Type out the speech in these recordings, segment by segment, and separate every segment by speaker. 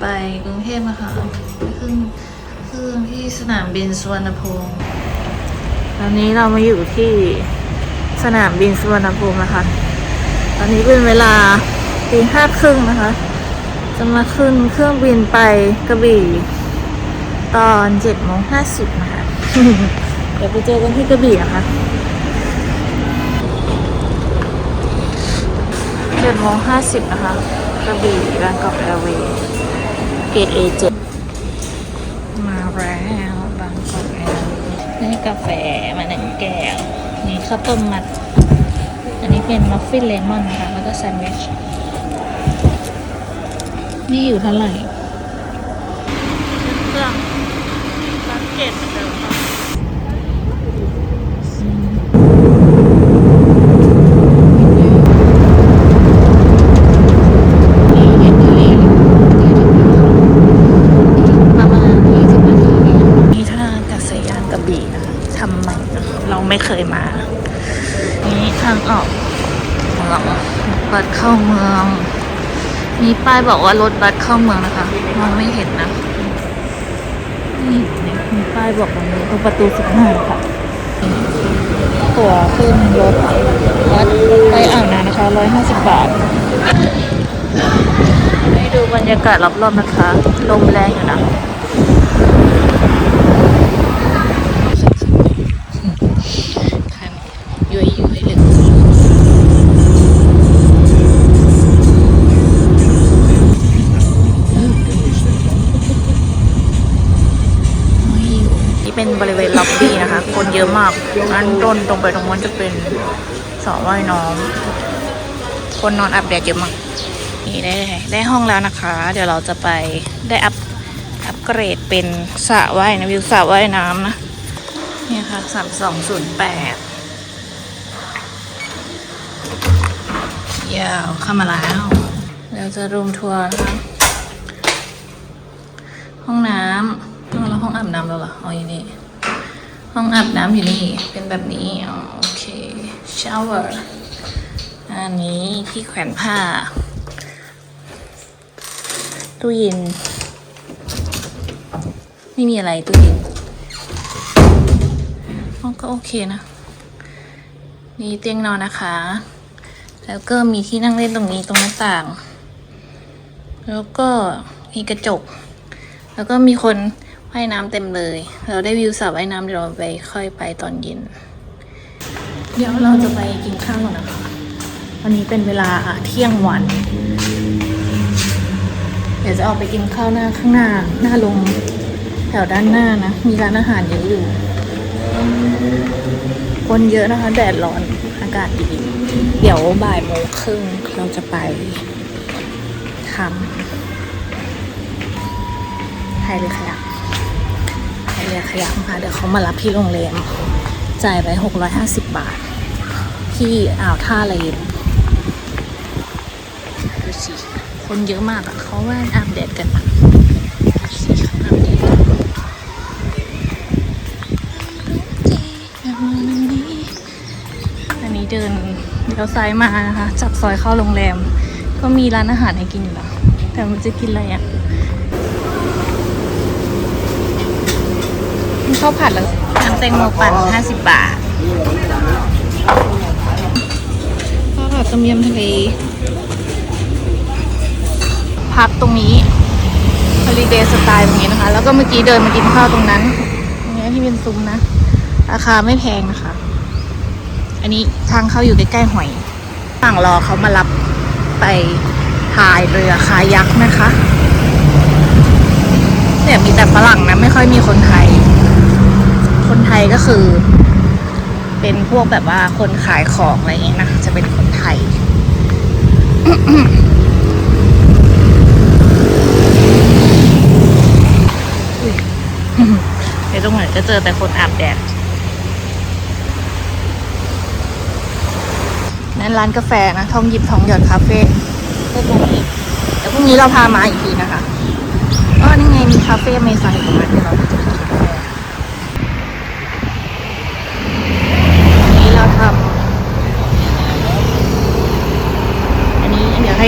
Speaker 1: ไปกรุงเทพนะคะไปขึ้นเครื่องที่สนามบินสุวรรณภูมิตอนนี้เรามาอยู่ที่สนามบินสุวรรณภูมินะคะ ตอนนี้เป็นเวลาตีห้าครึ่งนะคะ จะมาขึ้นเครื่องบินไปกระบี่ ตอนเจ็ดโมงห้าสิบนะคะ เดี๋ยวไปเจอกันที่กระบี่นะคะเจ็ดโมงห้าสิบนะคะ กระบี่บงกอกแอร์เวย์ กตเอเจ็ดมาแล้วบางกอกแอร์ได้กาแฟมาหนึ่งแก้ว นี่ข้าวต้มมัด อันนี้เป็นมัฟฟินเลมอนนะคะแล้วก็แซนด์วิช นี่อยู่เท่าไหร่เครื่องร้านเกตเหมือนเดิมค่ะประมาณ20นาทีนี่ท่าอากาศยานกระบี่นะคะทำใหม่นะเรา ไม่เคยมา นี่ทางออกเมืองบัตรเข้าเมือง มีป้ายบอกว่ารถบัสเข้าเมืองนะคะมองไม่เห็นนะนี่มีป้ายบอกตรงนี้ตรงประตูสิบห้าค่ะตั๋วขึ้นรถบัสไปอ่างน้ำนะคะร้อยห้าสิบบาทให้ดูบรรยากาศรอบๆนะคะ ลมแรงอยู่นะ บริเวณล็อบบี้นะคะ คนเยอะมากอันต้นตรงไปตรงนั้นจะเป็นสระว่ายน้ำคนนอนอาบแดดเยอะมาก นี่ได้ได้ห้องแล้วนะคะ เดี๋ยวเราจะไปได้อัพอัพเกรดเป็นสระว่ายนะวิวสระว่ายน้ำนะนี่ค่ะสามสองศูนย์แปดยาวเข้ามาแล้วเราจะรูมทัวร์นะคะห้องน้ำแล้วห้องอาบน้ำเราเหรออ๋ออยู่นี่ ห้องอาบน้ำอยู่นี่ เป็นแบบนี้ อ๋อ โอเคชาวเวอร์อันนี้ที่แขวนผ้า ตู้เย็น ไม่มีอะไรตู้เย็นห้องก็โอเคนะมีเตียงนอนนะคะ แล้วก็มีที่นั่งเล่นตรงนี้ตรงหน้าต่าง แล้วก็มีกระจก แล้วก็มีคน ว่ายน้ำเต็มเลย เราได้วิวสระว่ายน้ำเดี๋ยวเราไปค่อยไปตอนเย็น เดี๋ยวเราจะไปกินข้าวก่อนนะคะวันนี้เป็นเวลาเที่ยงวัน เดี๋ยวจะออกไปกินข้าวหน้าข้างหน้าหน้าลงแถวด้านหน้านะ มีร้านอาหารเยอะอยู่ คนเยอะนะคะ แดดร้อน อากาศดีเดี๋ยวบ่ายโมงครึ่งเราจะไปทำไทยเรือขยักไทยเรือขยักนะคะเดี๋ยวเขามารับที่โรงแรมจ่ายไป 650 บาท ที่อ่าวท่าเลนดูสิคนเยอะมากอะเขาว่นอาบแดดกันอะดูสิเขาบแดดกันอันนี้เดินเลี้ยวซ้ายมานะคะจับซอยเข้าโรงแรม ก็มีร้านอาหารให้กินอยู่แล้วแต่มันจะกินอะไรอะมี ข้าวผัดแล้วน้ำแตงโมปั่น50 บาทข้าวผัดต้มยำทะเลพักตรงนี้ holiday สไตล์ตรงนี้นะคะ แล้วก็เมื่อกี้เดินมากินข้าวตรงนั้นตรงนี้ที่เป็นซุ้มนะ ราคาไม่แพงนะคะ อันนี้ทางเข้าอยู่ใกล้ๆหอยฝั่งรอเขามารับไปพายเรือคายักนะคะเนี่ยมีแต่ฝรั่งนะ ไม่ค่อยมีคนไท ยก็คือ เป็นพวกแบบว่าคนขายของอะไรอย่างเงี้ยนะจะเป็นคนไทยในตรงไหนก็เจอแต่คนอาบแดดนั่นร้านกาแฟนะทองหยิบทองหยอดคาเฟ่พวกนี้แต่พรุ่งนี้เราพามาอีกทีนะคะอ๋อนี่ไงมีคาเฟ่เมซอนอยู่ตรงนั้นเราะ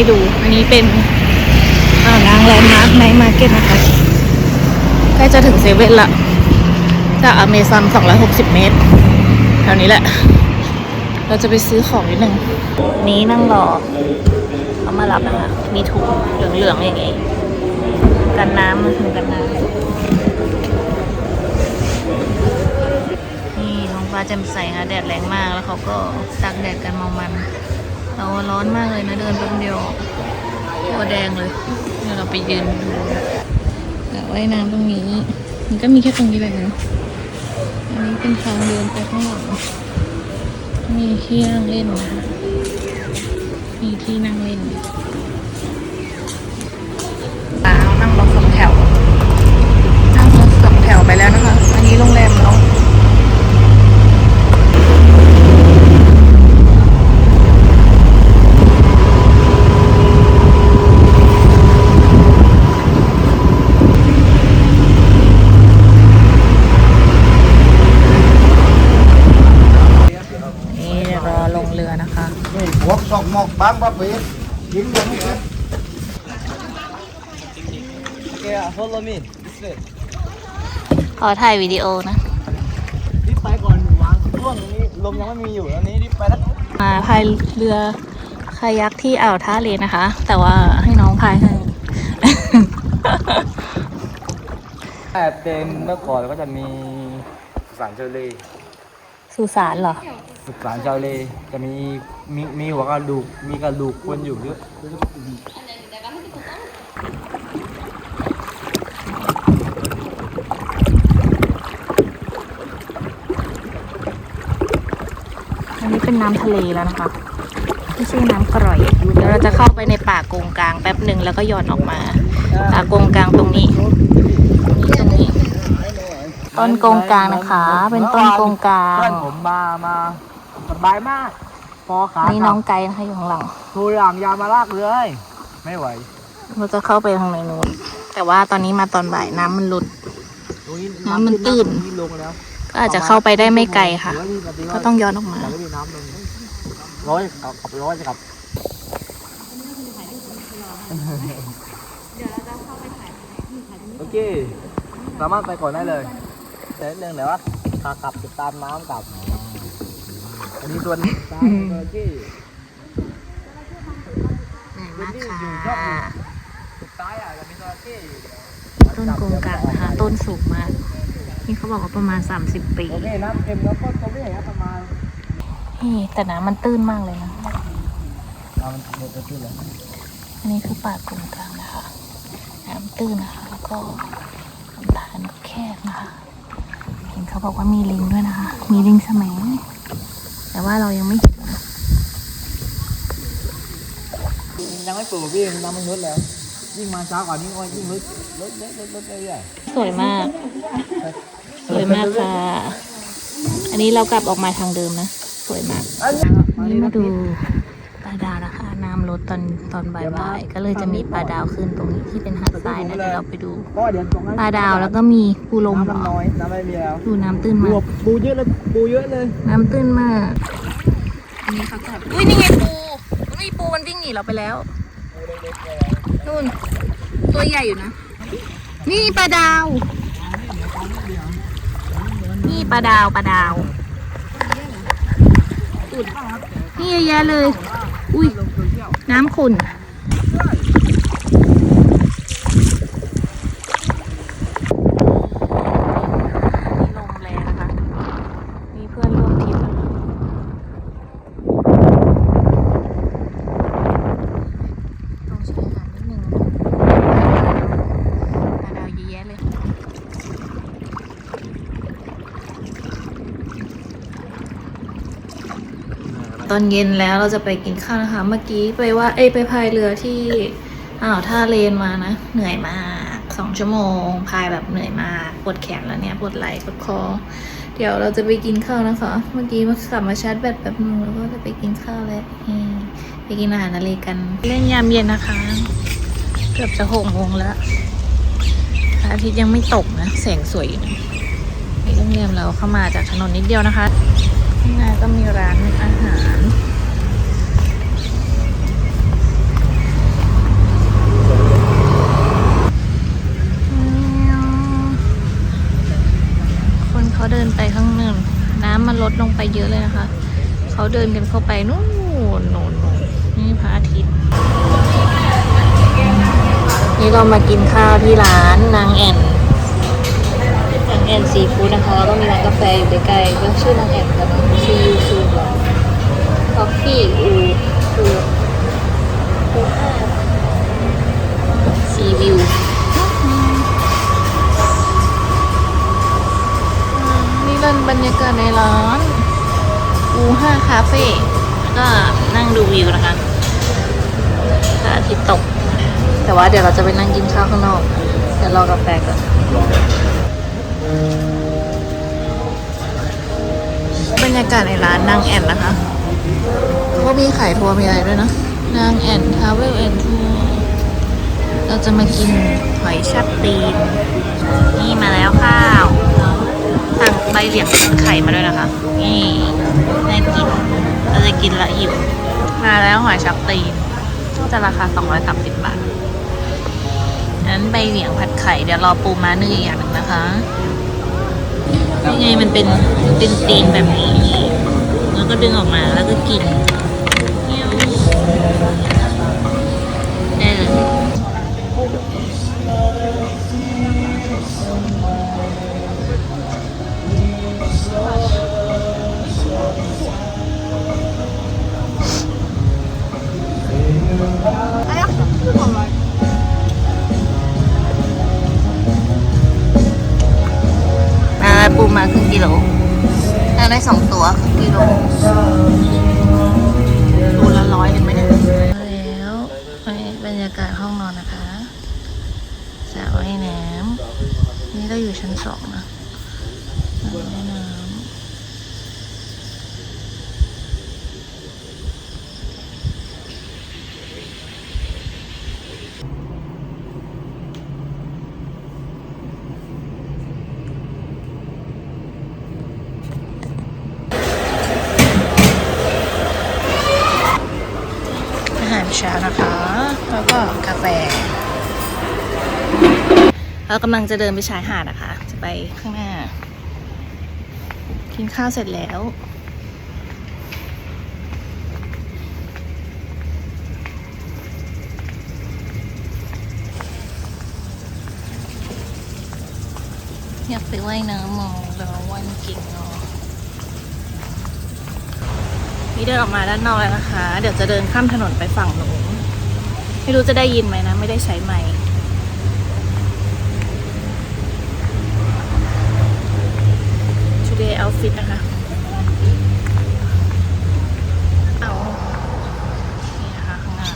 Speaker 1: ให้ดู อันนี้เป็นอ่านางแลนด์มาร์คไนท์มาร์เก็ตนะคะ ใกล้จะถึงเซเว่นละ จากอเมซอน260 เมตร แถวนี้แหละ เราจะไปซื้อของนิดนึง นี้นั่งรอเขามารับนะคะ มีถุงเหลืองๆอย่างงี้กันน้ำมันถึงกันน้ำนี่ท้องฟ้าแจ่มใสค่ะแดดแรงมากแล้วเขาก็ตากแดดกันเมามัน เราร้อนมากเลยนะเดินแป๊บเดียวตัวแดงเลยเดี๋ยวเราไปยืนดูว่ายน้ำตรงนี้ มันก็มีแค่ตรงนี้แหละนะอันนี้เป็นทางเดินไปข้างหลังมีที่นั่งเล่นนะคะ มีที่นั่งเล่นนั่งรถสองแถว นั่งรถสองแถวไปแล้วนะคะ อันนี้โรงแรมเรานี่เดี๋ยวรอลงเรือ นี่
Speaker 2: พวกสอกหมอกบางประเภทยิงอย่างนี้ครับ
Speaker 3: Okay, follow me. This way.
Speaker 1: ขอถ่ายวิดีโอนะ
Speaker 3: รีบไปก่อนวางช่วงนี้ลมยังไม่มีอยู่อันนี้รีบไปแล้ว
Speaker 1: มาพายเรือคายักที่อ่าวท่าเลนนะคะ แต่ว่าให้น้องพายให้
Speaker 3: แต่เป็นเมื่อก่อนก็จะมีสานเชาเล
Speaker 1: สุสานเหรอ
Speaker 3: สุสานเชาเลจะมีมีมีหัวกระดูกมีกระดูกคนอยู่เยอะ
Speaker 1: อันนี้เป็นน้ำทะเลแล้วนะคะไม่ใช่น้ำกร่อย เดี๋ยวเราจะเข้าไปในป่าโกงกลางแป๊บหนึ่งแล้วก็หย่อนออกมา ป่าโกงกลางตรงนี้นี่ ตรงนี้ต้นโกงกลางนะคะ เป็นต้นโกงกลาง
Speaker 3: เพื่อนผมมามาสบายมาก พอขา
Speaker 1: นี่น้องไกด์นะคะอยู่ข้างหลัง
Speaker 3: ทุรางยามาลากเลย ไม่ไหว
Speaker 1: เราจะเข้าไปทางในนู้นแต่ว่าตอนนี้มาตอนบ่ายน้ำมันลด
Speaker 3: ตรงนี้
Speaker 1: น้ำมันตื้น
Speaker 3: นี่ลงแล้ว
Speaker 1: ก็อาจจะเข้าไปได้ไม่ไกลค่ะ ก็ต้องย้อนออกมา
Speaker 3: แต่ไม่มีน้ำลงร้อยเอาขับร้อยจะกลับโอเค สามารถไปก่อนได้เลย แต่นิดนึงเดี๋ยวว่าขากลับจะตามน้ำกลับ อันนี้ส่วนตามโอเค
Speaker 1: เหนื่อยมากค่ะ
Speaker 3: สุดท้ายอะจะมีจระเข้อยู่
Speaker 1: ต้นโกงกลางนะคะ ต้นสูงมาก นี่เขาบอกว่าประมาณ 30 ปี
Speaker 3: โอเคน้ำเค็มแล้วก็ตัวไม่ใหญ่ครับประมาณ
Speaker 1: นี่แต่น้ำมันตื้นมากเลยนะ
Speaker 3: น้ำมันเดือดขึ้นแล้ว
Speaker 1: อันนี้คือป่าโกงกลางนะคะ น้ำตื้นนะคะ แล้วก็ลำธารก็แคบนะคะเห็ นเขาบอกว่ามีลิงด้วยนะคะ มีลิงแสมงแต่ว่าเรายังไม่เห็น
Speaker 3: ยังไม่ปลูกพี่น้ำมันลดแล้ว ยิ่งมาช้ากว่านี้ก็ยิ่งลดลดลดลดลดเรื่อย
Speaker 1: สวยมาก สวยมากค่ะ อันนี้เรากลับออกมาทางเดิมนะ สวยมาก
Speaker 3: ๆอันนี้ครับ
Speaker 1: วันนี้มาดูปลาดาวนะคะ น้ำลดตอนตอนบ่ายๆก็เลยจะมีปลาดาวขึ้นตรงนี้ที่เป็นหาดทรายนะเดี๋ยวเราไปดู
Speaker 3: ก็เดี๋ยวตรงนั้น
Speaker 1: ปลาดาวแล้วก็มีปูลม
Speaker 3: น้ำ
Speaker 1: เหร
Speaker 3: มัน
Speaker 1: อ
Speaker 3: น้อยน้ำไม่มีแล้ว
Speaker 1: ดูน้ำตื้น
Speaker 3: ปู
Speaker 1: มาก
Speaker 3: ปูเยอะเลยปูเยอะเลย
Speaker 1: น้ำตื้นมากอันนี้เขาจับอุ้ยนี่ไงปูนี่ปูมันวิ่งหนีเราไปแล้วนู่นตัวใหญ่อยู่นะ นี่ปลาดาว นี่ปลาดาวปลาดาวอุดนี่เยอะแยะเลย อุ้ย น้ำขุ่นลมแรงนะคะ มีเพื่อนร่วมทริปนะคะต้องใช้หาดนิดนึงปลาดาวเยอะแยะเลย ตอนเย็นแล้วเราจะไปกินข้าวนะคะ เมื่อกี้ไปว่าเอ้ไปพายเรือที่อ่าวท่าเลนมานะ เหนื่อยมากสองชั่วโมง พายแบบเหนื่อยมากปวดแขนแล้วเนี่ยปวดไหล่ปวดคอ เดี๋ยวเราจะไปกินข้าวนะคะ เมื่อกี้มากลับมาชาร์จแบตแป๊บนึงแล้วก็จะไปกินข้าวแล้วไปกินอาหารทะเลกัน เล่นยามเย็นนะคะ เกือบจะหกโมงแล้วพระอาทิตย์ยังไม่ตกนะแสงสวยอยู่นะในโรงแรมเราเข้ามาจากถนนนิดเดียวนะคะข้างหน้าก็มีร้านอาหาร คนเขาเดินไปข้างหนึ่งน้ำมันลดลง ไปเยอะเลยนะคะ เขาเดินกันเข้าไปนู่นนู่นนี่พระอาทิตย์ นี่เรามากินข้าวที่ร้านนางแอนนางแอนซีฟู้ดนะคะ แล้วก็มีร้านกาแฟอยู่ใกล้ๆก็ชื่อนางแอ่นกันซียูซูบคอฟฟี่อูอูอูซีวิวนี่เล่นบรรยากาศในร้าน อูห้าคาเฟ่แล้วก็นั่งดูวิวนะคะพระอาทิตย์ตก แต่ว่าเดี๋ยวเราจะไปนั่งกินข้าวข้างนอก เดี๋ยวรอกาแฟก่อนบรรยากาศในร้านนางแอนนะคะก็มีขายทัวร์มีอะไรด้วยนะนางแอนทาวเวลแอนทัวร์เราจะมากินหอยชับตีน นี่มาแล้วข้าวสั่งใบเหลียงไข่มาด้วยนะคะ นี่ กินละหิวมาแล้วหอยชักตีนจะราคา 230 บาทนั้นใบเหลียงผัดไข่เดี๋ยวรอปูม้านึ่งอีกอย่างหนึงนะคะนี่ไงมันเป็นมันเป็นตีนแบบนี้ แล้วก็ดึงออกมาแล้วก็กิน อ่าปูมาครึ่งกิโลถ้าได้สองตัวครึ่งกิโลตัวละร้อยหนึ่งไหมเนี่ยแล้วบรรยากาศห้องนอนนะคะสระว่ายน้ำนี่เราอยู่ชั้นสองนะสระว่ายน้ำอาหารเชานะคะ แล้วก็กาแฟเรากำลังจะเดินไปชายหาดนะคะ จะไปข้างหน้า กินข้าวเสร็จแล้วอยากไปว่ายน้ำมองแต่ว่าว่ายไม่เก่งเนาะ นี่เดินออกมาด้านนอกแล้วนะคะ เดี๋ยวจะเดินข้ามถนนไปฝั่งหนูไม่รู้จะได้ยินไหมนะ ไม่ได้ใช้ไมค์ today outfit นะคะ เอานี่นะคะข้างหน้า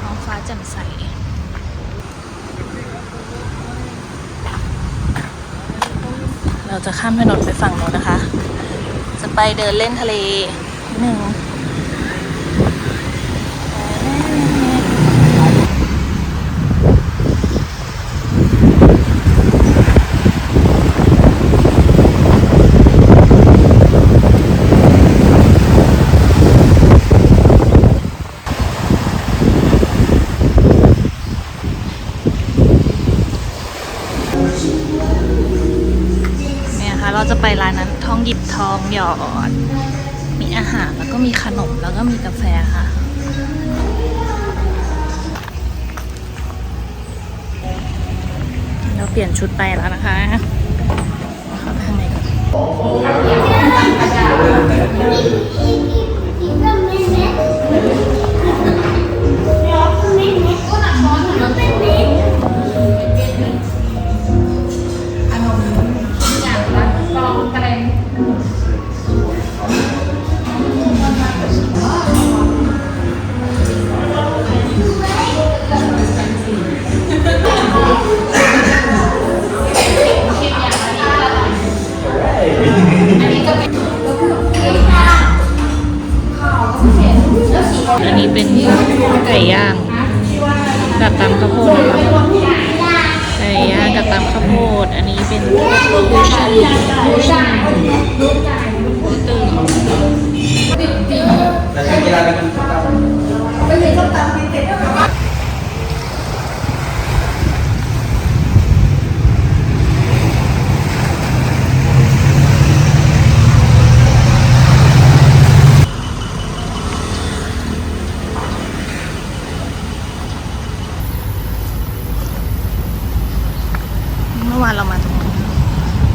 Speaker 1: ท้องฟ้าแจ่มใสเราจะข้ามถนนไปฝั่งโน้นนะคะ จะไปเดินเล่นทะเลหนึ่งเนี่ยค่ะ เราจะไปร้านนั้นทองหยิบทอง หยอด มีอาหารแล้วก็มีขนมแล้วก็มีกาแฟค่ะ เราเปลี่ยนชุดไปแล้วนะคะเข้าไปข้างในก่อน กุ้ยช่ายกุ้ยช่ายตื่น
Speaker 3: แล้วก็กีฬาไปกินข้าว
Speaker 1: เมื่อวานเรามาตรงนี้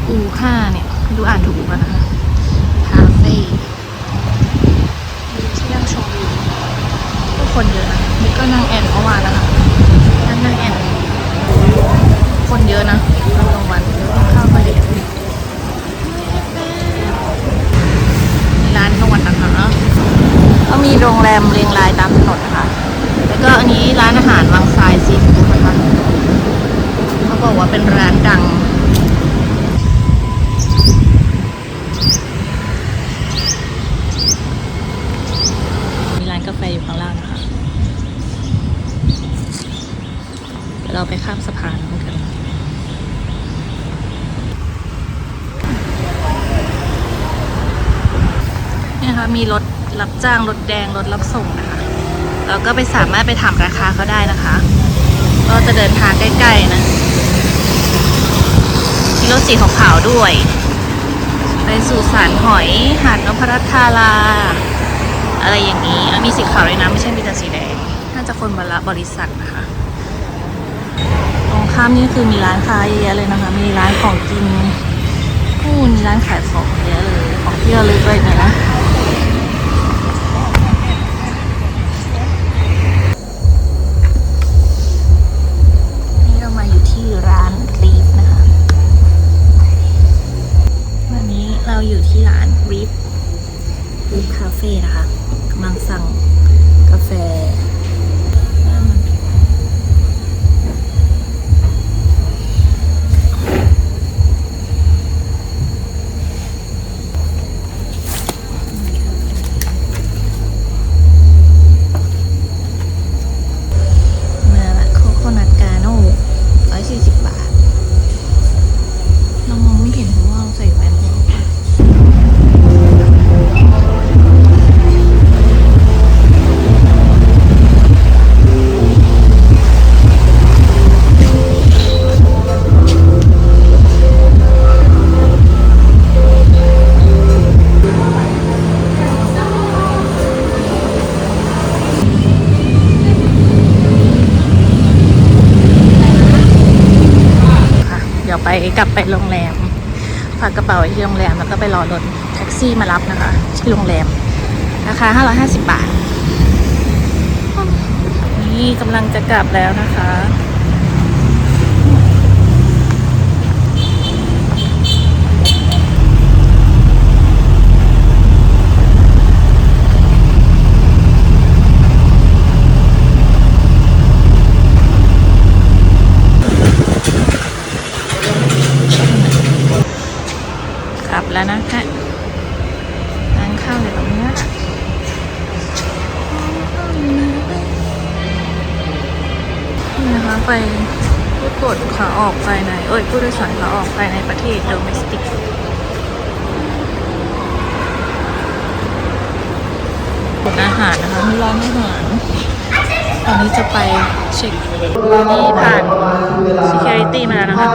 Speaker 1: อูห้าเนี่ยไม่รู้อ่านถูกป่ะนะคะคาเฟ่ที่นั่งชมวิวก็ คนเยอะนะนี่ก็นั่งแอนเมื่อวานแล้วค่ะนั่งนั่งแอนคนเยอะนะตอนกลางวันข้าวก็เยอะมีร้านนวดนะคะก็มีโรงแรมเรียงรายตามถนนนะคะแล้วก็อันนี้ร้านอาหารวังทรายซีฟู้ดนะคะเขาบอกว่าเป็นร้านดัง มีร้านกาแฟอยู่ข้างล่างนะคะ เราไปข้ามสะพานกันนี่ค่ะมีรถรับจ้างรถแดงรถรับส่งนะคะเราก็ไปสามารถไปถามราคาเขาได้นะคะ ก็จะเดินทางใกล้ๆนะมีรถสีขาวๆด้วย ไปสู่สารหอยหาดนพรัตทารา อะไรอย่างนี้มีสีขาวด้วยนะไม่ใช่มีแต่สีแดงน่าจะคนบรรละบริษัทนะคะ ข้ามนี่คือมีร้านค้าเยอะเลยนะคะ มีร้านของกินกู้มีร้านขายของเยอะเลย ของที่ระลึกเลยนะ ลับไปโรงแรมฝากกระเป๋าที่โรงแรมแล้วก็ไปรอรถแท็กซี่มารับนะคะ ที่โรงแรมราคา 550 บาท นี่กำลังจะกลับแล้วนะคะ แล้วนะคะร้านข้าวอยู่ตรงนี้นะนี่นะคะไปผู้ตรวจขาออกภายในเอ้ยผู้โดยสารขาออกภายในประเทศโดเมสติกอาหารนะคะมีร้านอาหารตอนนี้จะไปเช็คนี่ผ่าน security มาแล้วนะคะ